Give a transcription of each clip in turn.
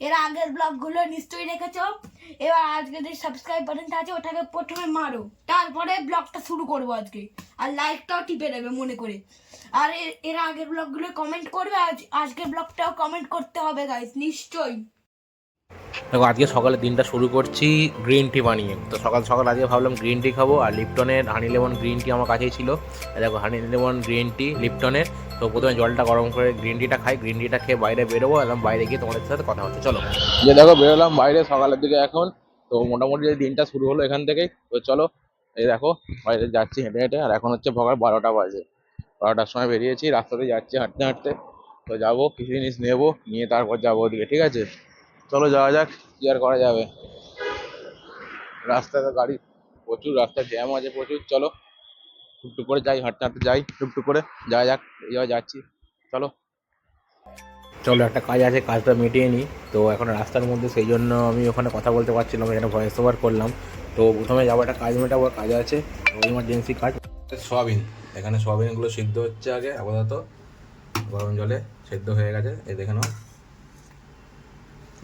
এর আগের ব্লগগুলো নিশ্চয়ই দেখেছ। এবার আজকে যে সাবস্ক্রাইব বাটনটা আছে, ওটাকে প্রথমে মারো। তারপরে ব্লগটা শুরু করব আজকে। আর লাইকটাও টিপে দেবে মনে করে। আর এর- আগের ব্লগগুলো কমেন্ট করবে, আজ, আজকের ব্লগটাও কমেন্ট করতে হবে গাইস নিশ্চয়ই। দেখো, আজকে সকালে দিনটা শুরু করছি গ্রিন টি বানিয়ে। তো সকাল সকাল আজকে ভাবলাম গ্রিন টি খাব, আর লিপটনের হানি লেমন গ্রিন টি আমার কাছেই ছিল। দেখো হানি লেমন গ্রিন টি লিপটনের তো প্রথমে জলটা গরম করে গ্রিন টিটা খাই গ্রিন টিটা খেয়ে বাইরে বেরোবো একদম বাইরে গিয়ে তোমাদের সাথে কথা হচ্ছে। চলো। যে দেখো বেরোলাম বাইরে সকালের দিকে এখন, তো মোটামুটি দিনটা শুরু হলো এখান থেকেই, তো চলো, এই দেখো, বাইরে যাচ্ছি হেঁটে হেঁটে, আর এখন হচ্ছে ভগার বারোটা বাজে। বারোটার সময় বেরিয়েছি, রাস্তাতে যাচ্ছি হাঁটতে হাঁটতে, তো যাব, কিছু জিনিস নেব, নিয়ে তারপর যাব ওদিকে, ঠিক আছে? চলো যাওয়া যাক, কি আর করা যাবে? রাস্তাতে গাড়ি, প্রচুর রাস্তায় জ্যাম আছে প্রচুর, চলো। টুকটুক করে যাই হাঁটতে হাঁটতে যাই টুকটুক করে যাওয়া যাক এইভাবে যাচ্ছি। চলো। চলো একটা কাজ আছে কাজটা মিটিয়ে নিই। তো এখন রাস্তার মধ্যে সেই জন্য আমি ওখানে কথা বলতে পারছিলাম এখানে ভয়েস ওভার করলাম। তো প্রথমে যাব একটা কাজ মেটাবো কাজ আছে ইমার্জেন্সি কাজ সোয়াবিন এখানে সোয়াবিনগুলো সিদ্ধ হচ্ছে আগে আপাতত। গরম জলে সেদ্ধ হয়ে গেছে এই দেখে নাও।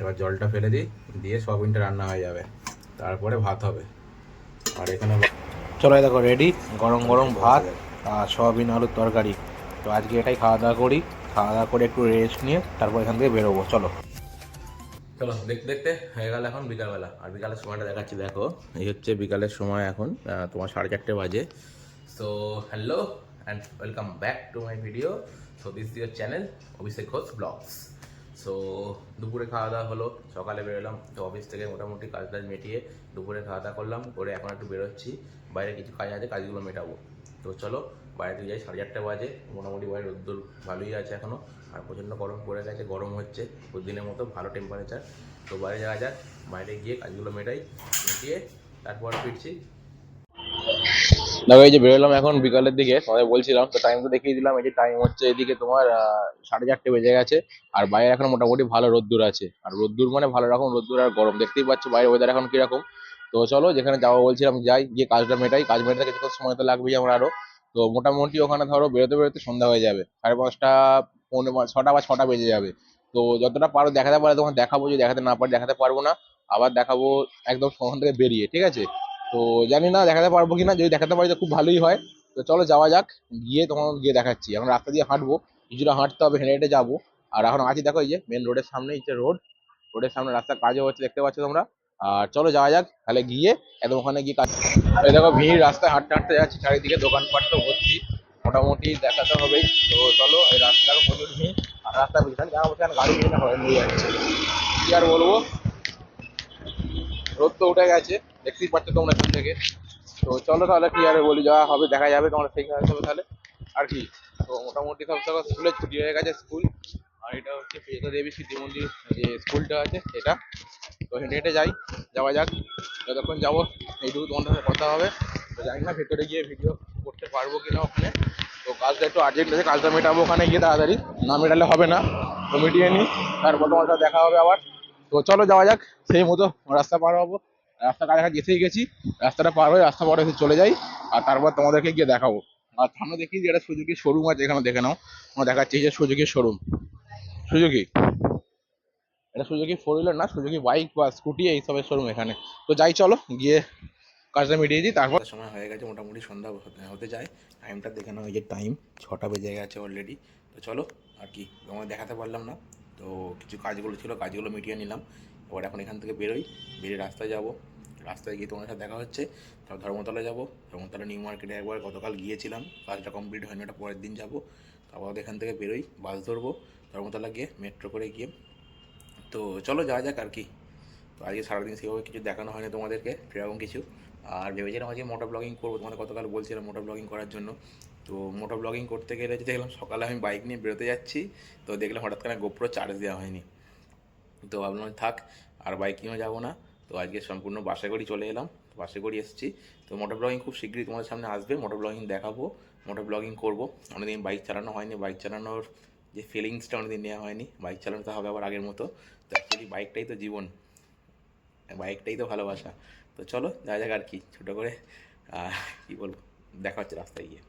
এবার জলটা ফেলে দিই দিয়ে সোয়াবিনটা রান্না হয়ে যাবে। তারপরে ভাত হবে। আর এখানে চলো এই দেখো রেডি গরম গরম ভাত আর সোয়াবিন আলুর তরকারি। তো আজকে এটাই খাওয়া দাওয়া করি, খাওয়া দাওয়া করে একটু রেস্ট নিয়ে তারপর এখান থেকে বেরোবো, চলো। চলো, দেখতে দেখতে হয়ে গেল এখন বিকালবেলা। আর বিকালের সময়টা দেখাচ্ছি, দেখো, এই হচ্ছে বিকালের সময় এখন তোমার সাড়ে চারটে বাজে। So hello and welcome back to my video so this your channel Abhishek Ghosh vlogs so দুপুরে খাওয়া দাওয়া হলো, সকালে বেরোলাম, তো অফিস থেকে মোটামুটি কাজ টাজ মিটিয়ে দুপুরে খাওয়া দাওয়া করলাম, করে এখন একটু বেরোচ্ছি, বাইরে কিছু কাজ আছে, কাজগুলো মেটাবো। তো চলো, বাইরে যাই, সাড়ে চারটে বাজে, মোটামুটি বাইরে রোদ্দুর ভালোই আছে এখনও আর প্রচণ্ড গরম পড়ে গেছে, গরম হচ্ছে দিনের মতো ভালো টেম্পারেচার তো বাইরে যাওয়া যাক, বাইরে গিয়ে কাজগুলো মেটাই, মিটিয়ে তারপর ফিরছি। দেখো, এই যে বেরোলাম এখন বিকালের দিকে, তোমাদের বলছিলাম, তো টাইম তো দেখিয়ে দিলাম, এই যে টাইম হচ্ছে এদিকে তোমার সাড়ে চারটে বেজে গেছে, আর বাইরে এখন মোটামুটি ভালো রোদ্দুর আছে। আর রোদ্দুর মানে ভালো রকম রোদ্দুর আর গরম, দেখতেই পাচ্ছ বাইরে ওয়েদার এখন কীরকম। তো চলো, যেখানে যাব বলছিলাম, যাই, গিয়ে কাজটা মেটাই, কাজ মেটাতে কিছুক্ষণ সময় তো লাগবেই আমার আরও। তো মোটামুটি ওখানে ধরো, বেরোতে বেরোতে সন্ধ্যা হয়ে যাবে, সাড়ে পাঁচটা, পৌনে ছটা বা ছটা বেজে যাবে। তো যতটা পারো দেখাতে পারে তখন দেখাবো, যদি দেখাতে না পারি, দেখাতে পারব না, আবার দেখাবো একদম ওখান থেকে বেরিয়ে, ঠিক আছে? তো জানি না, দেখাতে পারব কিনা, যদি দেখাতে পারি তো খুব ভালোই হয়। তো চলো যাওয়া যাক, গিয়ে তখন গিয়ে দেখাচ্ছি। এখন রাস্তা দিয়ে হাঁটবো, কিছুটা হাঁটতে হবে, হেঁটে হেঁটে যাব। আর এখন আছি দেখো এই যে মেন রোডের সামনে, এই যে রোড রোডের সামনে রাস্তার কাজও হচ্ছে, দেখতে পাচ্ছ তোমরা। আর চলো যাওয়া যাক, তাহলে গিয়ে একদম ওখানে গিয়ে কাজ এই দেখো ভিড়, রাস্তায় হাঁটতে হাঁটতে যাচ্ছি, চারিদিকে দোকানপাট তো ভর্তি, মোটামুটি দেখাতে হবেই তো চলো, এই রাস্তার প্রচুর ভিড়, আর রাস্তা বুঝছেন জানা বলছে গাড়ি হয়ে নিয়ে যাচ্ছে। কি আর বলব? রোদ তো উঠে গেছে। দেখতেই পাচ্ছ তোমরা এখান থেকে। তো চলো তাহলে কি আর বলি, যাওয়া হবে, দেখা যাবে তোমরা সেই কাজ হবে তাহলে। আর কি? তো মোটামুটি সব জায়গায় স্কুলের ছুটি হয়ে গেছে স্কুল আর এটা হচ্ছে প্রিয়তা দেবী স্মৃতি মন্দির, যে স্কুলটা আছে এটা। তো হেঁটে হেঁটে যাই, যাওয়া যাক। যতক্ষণ যাব, এইটুকু তোমার সাথে কথা হবে। তো জানি না ভেতরে গিয়ে ভিডিও করতে পারব কিনা ওখানে। তো কাজটা একটু আর্জেন্ট আছে, কাজটা মেটাবো ওখানে গিয়ে তাড়াতাড়ি। না মেটালে হবে না, তো মিটিয়ে নিই। তারপর তোমার সাথে দেখা হবে আবার। তো চলো যাওয়া যাক, সেই মতো রাস্তা পার হব। রাস্তা কাছাকাছি এসেই গেছি, রাস্তাটা পার হয়ে রাস্তা পার চলে যাই, আর তারপর তোমাদেরকে গিয়ে দেখাবো। আর সামনে দেখি যে একটা সুজুকি শোরুম আছে, এখানে দেখে নাও। আমরা দেখাচ্ছি যে সুজুকির শোরুম সুজুকি? এটা সুজুকি ফোর হুইলার না, সুজুকি বাইক বা স্কুটি এইসবের শোরুম এখানে। তো যাই, চলো, গিয়ে কাজটা মিটিয়ে দিই, তারপর সময় হয়ে গেছে, মোটামুটি সন্ধ্যা হতে- যায়। টাইমটা দেখে নাও এই যে টাইম ছটা বেজে গেছে অলরেডি তো চলো, আর কি তোমার দেখাতে পারলাম না। তো কিছু কাজগুলো ছিল, কাজগুলো মিটিয়ে নিলাম। এবার এখন এখান থেকে বেরোই, বেরিয়ে রাস্তায় যাব। রাস্তায় গিয়ে তোমার সাথে দেখা হচ্ছে, তারপর ধর্মতলা যাব। ধর্মতলা নিউ মার্কেটে একবার গতকাল গিয়েছিলাম, কাজটা কমপ্লিট হয়নি, ওটা পরের দিন যাব। তারপর এখান থেকে বেরোই, বাস ধরবো, ধর্মতলা গিয়ে মেট্রো করে গিয়ে। তো চলো যাওয়া যাক আর কি। তো আজকে সারাদিন সেভাবে কিছু দেখানো হয়নি তোমাদেরকে, সেরকম কিছু। আর ভেবেছিলাম আজকে মোটর ব্লগিং করব, তোমাদের গতকাল বলছিলাম মোটর ব্লগিং করার জন্য। তো মোটর ব্লগিং করতে গেলে দেখলাম সকালে আমি বাইক নিয়ে বেরোতে যাচ্ছি, তো দেখলাম হঠাৎ করে গোপ্রো চার্জ দেওয়া হয়নি। তো ভাবলাম থাক, আর বাইক নিয়েও যাব না। তো আজকে সম্পূর্ণ বাসে করেই চলে এলাম বাসে করে এসেছি। তো মোটর ব্লগিং খুব শীঘ্রই তোমাদের সামনে আসবে মোটর ব্লগিং দেখাবো মোটর ব্লগিং করব। অনেকদিন বাইক চালানো হয়নি বাইক চালানোর যে ফিলিংসটা অনেকদিন নেওয়া হয়নি। বাইক চালানোতে হবে আবার আগের মতো। তো অ্যাকচুয়ালি বাইকটাই তো জীবন বাইকটাই তো ভালোবাসা। তো চলো যা যাক আর কি, ছোটো করে কী বলব, দেখা হচ্ছে রাস্তায় গিয়ে।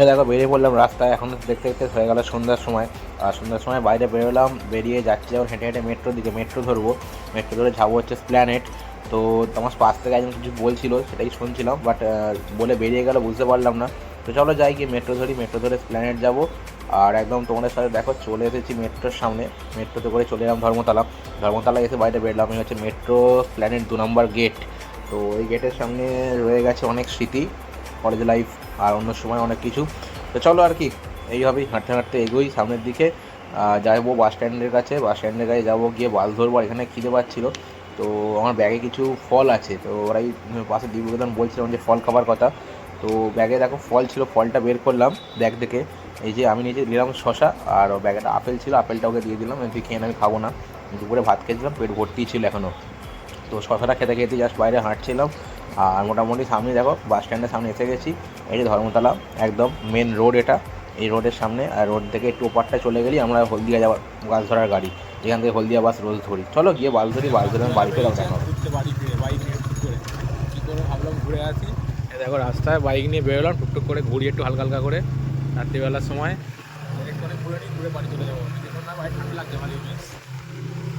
এই দেখো বেরিয়ে পড়লাম রাস্তায়, এখন দেখতে দেখতে হয়ে গেল সন্ধ্যার সময়। আর সন্ধ্যার সময় বাইরে বেরোলাম, বেরিয়ে যাচ্ছি যখন হেঁটে হেঁটে মেট্রোর দিকে, মেট্রো ধরবো। মেট্রো ধরে যাব হচ্ছে প্ল্যানেট তো তোমার পাশ থেকে একজন কিছু বলছিল, সেটাই শুনছিলাম বাট বলে বেরিয়ে গেল, বুঝতে পারলাম না। তো চলো যাই গিয়ে মেট্রো ধরি, মেট্রো ধরে প্ল্যানেট যাব। আর একদম তোমাদের সাথে দেখো, চলে এসেছি মেট্রোর সামনে। মেট্রোতে করে চলে এলাম ধর্মতলা। ধর্মতলা এসে বাইরে বেরলাম, এই হচ্ছে মেট্রো প্ল্যানেট দু নম্বর গেট তো এই গেটের সামনে রয়ে গেছে অনেক স্মৃতি কলেজ লাইফ আর অন্য সময় অনেক কিছু। তো চলো আর কি, এইভাবেই হাঁটতে হাঁটতে এগোই সামনের দিকে। যাব বাস স্ট্যান্ডের কাছে। বাস স্ট্যান্ডের কাছে যাব, গিয়ে বাস ধরবো এখানে খিদে পাচ্ছিলো। তো আমার ব্যাগে কিছু ফল আছে। তো ওরাই পাশে দিবুদান বলছিলাম যে ফল খাবার কথা। তো ব্যাগে দেখো ফল ছিল, ফলটা বের করলাম ব্যাগ থেকে। এই যে আমি নিজে নিলাম শশা আর ও ব্যাগে আপেল ছিল, আপেলটা ওকে দিয়ে দিলাম। তুই খেয়ে আমি খাব না। দুপুরে ভাত খেয়েছিলাম, পেট ভর্তি ছিল এখনও তো শশাটা খেতে খেতে জাস্ট বাইরে হাঁটছিলাম। আর মোটামুটি সামনে দেখো বাস স্ট্যান্ডের সামনে এসে গেছি। এই যে ধর্মতলা একদম মেন রোড এটা। এই রোডের সামনে আর রোড থেকে একটু ওপারটা চলে গেলেই আমরা হলদিয়া যাওয়ার বাস ধরার গাড়ি। এখান থেকে হলদিয়া বাস রোজ ধরি। চলো গিয়ে বাস ধরি বাস ধরে আমি বাড়িতে যাব দেখো বাড়ি ফিরে বাইক নিয়ে টুক করে কী করে ভাবলাম ঘুরে আসি। দেখো রাস্তায় বাইক নিয়ে বেরোলাম টুকটুক করে ঘুরি একটু হালকা হালকা করে রাত্রিবেলার সময়। অনেক ঘুরে নিই ঘুরে বাড়ি চলে যাব। না বাইক ঠান্ডা লাগছে ভালো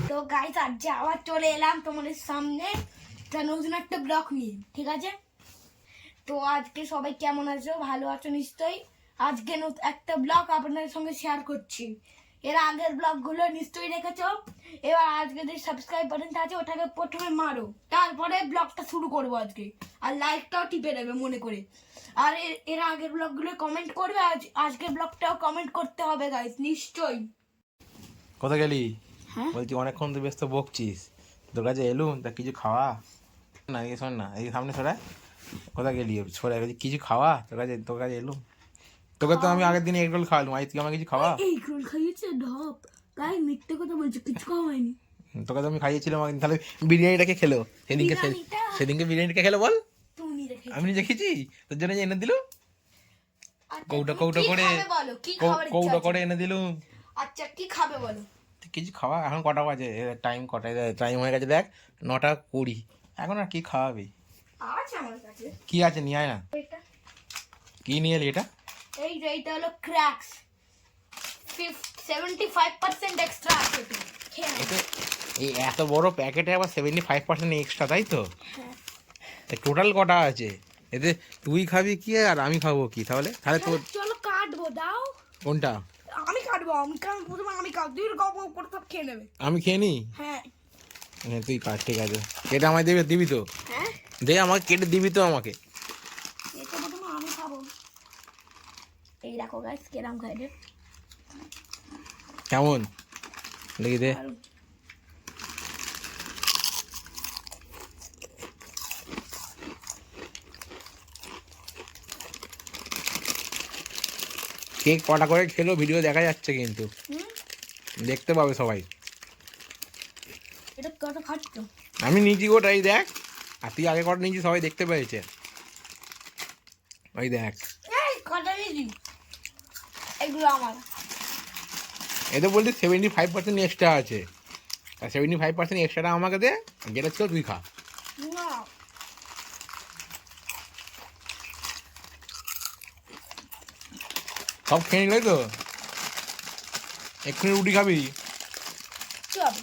তো গাইস আজকে আবার চলে এলাম তোমাদের সামনে। একটা নতুন একটা ব্লগ নিয়ে ঠিক আছে? তো আজকে সবাই কেমন আছো? ভালো আছো নিশ্চয়ই? আজকে একটা ব্লগ আপনাদের সঙ্গে শেয়ার করছি। এর আগের ব্লগগুলো নিশ্চয়ই দেখেছ? এবার আজকে যে সাবস্ক্রাইব বাটনটা আছে ওটাকে প্রথমে মারো। তারপরে ব্লগটা শুরু করব আজকে। আর লাইকটাও টিপে দেবে মনে করে। আর এর- আগের ব্লগগুলো কমেন্ট করবে আজ আজকের ব্লগটাও কমেন্ট করতে হবে গাইস নিশ্চয়ই। কোথায় গেলি? হ্যাঁ? বলছি অনেকক্ষণ তুই ব্যস্ত বকছিস। তোর কাছে এলুম তা কিছু খাওয়া? না এই শোন না এই সামনে সরাই কোথায় গেলি? সরাই বলছি কিছু খাওয়া? তোর কাছে তোর কাছে এলুম তোকে তো আমি আগের দিন এগ রোল খাওয়ালাম আজ তুই আমাকে কিছু খাওয়া? এই রোল খাইয়েছে ঢপ গাই মিথ্যে কথা বলছে কিছু খাওয়া হয়নি। তোকে তো আমি খাইয়েছিলাম আগের তাহলে বিরিয়ানিটাকে খেলো? সেদিনকে সেদিনকে বিরিয়ানিটা খেলো বল? আমি নিজে খেয়েছি? তোর জন্য এনে দিলু? আচ্ছা, কৌটা কৌটা করে কৌটা করে এনে দিলুম আচ্ছা কি খাবে বলো? কিছু খাওয়া? এখন কটা বাজে? টাইম কটা? টাইম হয়ে গেছে দেখ নটা কুড়ি। এখন আর কি খাওয়াবি? আছে আমার কাছে। কি আছে? নিয়ে আয় না। এটা কি নিয়ে এলি এটা? এই যে এইটা হলো cracks seventy five percent extra আছে এই এত বড় প্যাকেটে আবার সেভেন্টি ফাইভ পার্সেন্ট এক্সট্রা তাই তো? হ্যাঁ। টোটাল কটা আছে? এতে তুই খাবি কি আর আমি খাব কি তাহলে? তাহলে তোর চলো কাটবো দাও। কোনটা? আমি কাটবো আমি কারণ প্রথমে আমি কাট দুই গপ গপ করে সব খেয়ে নেবে। আমি খেয়ে নি? হ্যাঁ। হ্যাঁ তুই কাট ঠিক আছে। কেটে আমায় দিবি দিবি তো? হ্যাঁ? দে আমাকে কেটে দিবি তো আমাকে। এটা প্রথমে আমি খাব। এই দেখো গাইস কেরাম খাইলে কেমন? দেখি দে। কেক কটা করে খেলো ভিডিও দেখা যাচ্ছে কিন্তু। দেখতে পাবে সবাই। আমি নিয়েছি গোটাই দেখ। আর তুই আগে কটা নিয়েছি সবাই দেখতে পেয়েছে। ওই দেখ। এতে বলতে সেভেন্টি ফাইভ পার্সেন্ট এক্সট্রা আছে। আর সেভেন্টি ফাইভ পার্সেন্ট এক্সট্রাটা আমাকে দে যেটা ছিল তুই খা। সব খেয়ে নিলে তো? এক্ষুনি রুটি খাবি? চল।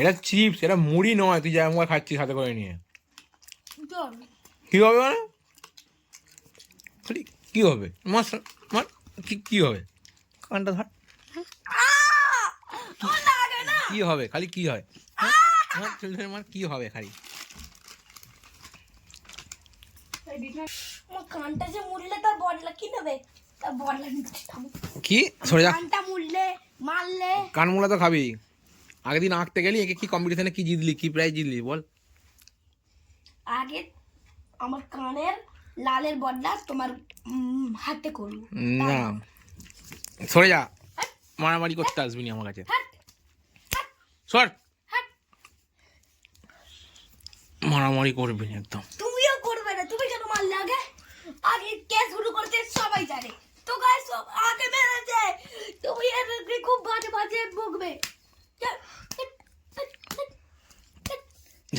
এটা চিপস এটা মুড়ি নয় তুই যা আমাকে খাচ্ছিস হাতে করে নিয়ে। কী হবে মানে? খালি কী হবে? মাস মার কি কী হবে? কানটা ধর। ও লাগে না। কী হবে? খালি কী হয়? মার চল চল মার কী হবে খালি? আমার কানটা যে মুড়লে তার বদলা কি নেবে? তার বদলা কি? সরে যা। কানটা মুড়লে মারলে। তো খাবি। আগের দিন আঁকতে গেলি একে কি কম্পিটিশনে কি জিতলি? কি প্রাইজ জিতলি? বল। আগে আমার কানের লালের বদলা তোমার হাতে করব। না। সরে যা। মারামারি করতে আসবি না আমার কাছে। সর। মারামারি করবি না একদম। তুমিও করবে না। তুমি কেন মারলে আগে? আগে কে শুরু করেছে? সবাই জানে তো গাইস সব আগে মেরেছে তুমি এর খুব বাজে বাজে বকবে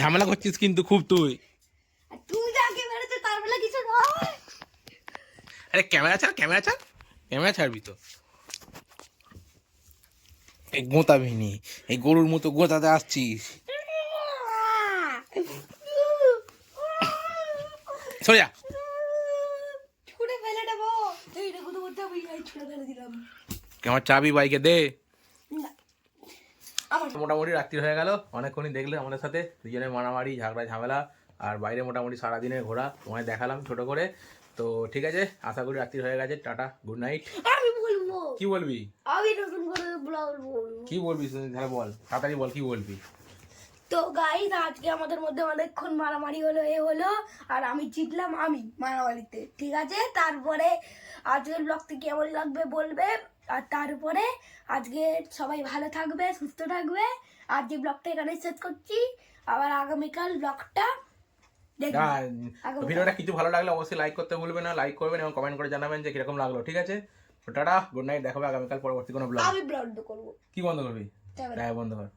ঝামেলা করছিস কিন্তু খুব তুই। আর যাকে মেরেছো তার বেলা কিছু নয়। আরে ক্যামেরা ছাড় ক্যামেরা ছাড় ক্যামেরা ছাড়বি তো। এই গোঁতাবি নি এই গরুর মতো গোঁতাতে আসছিস। সরে যা। ছুড়ে ফেলে দেবো। এইটা কোথাও করতে হবে এই ছুড়ে ফেলে দিলাম। আমার চাবি বাইকে দে। মোটামুটি রাত্রি হয়ে গেল। অনেকক্ষণই দেখলে আমাদের সাথে দুজনের মারামারি ঝগড়া ঝামেলা আর বাইরে মোটামুটি সারাদিনের ঘোরা। তোমায় দেখালাম ছোট করে। তো ঠিক আছে আশা করি রাত্রি হয়ে গেছে। টাটা গুড নাইট আমি বলব। কি বলবি? আমি নতুন করে ব্লগ বলব। কি বলবি তাহলে বল। তাড়াতাড়ি বল কি বলবি? তো গাইস আজকে আমাদের মধ্যে অনেকক্ষণ মারামারি হলো এ হলো আর আমি জিতলাম আমি মারামারিতে। ঠিক আছে? তারপরে আজকের ব্লগটি কেমন লাগবে বলবে? আর তারপরে আজকে সবাই ভালো থাকবে সুস্থ থাকবে। আর যে ব্লগটা এখানে শেষ করছি। আবার আগামীকাল ব্লগটা। ভিডিওটা কিছু ভালো লাগলে অবশ্যই লাইক করতে ভুলবেন না। লাইক করবেন এবং কমেন্ট করে জানাবেন যে কীরকম লাগল ঠিক আছে? টাটা গুড নাইট দেখাবে আগামীকাল পরবর্তী কোনো ব্লগ আমি ব্লগ করব। কি বন্ধ করবি? তাই হ্যাঁ বন্ধ কর।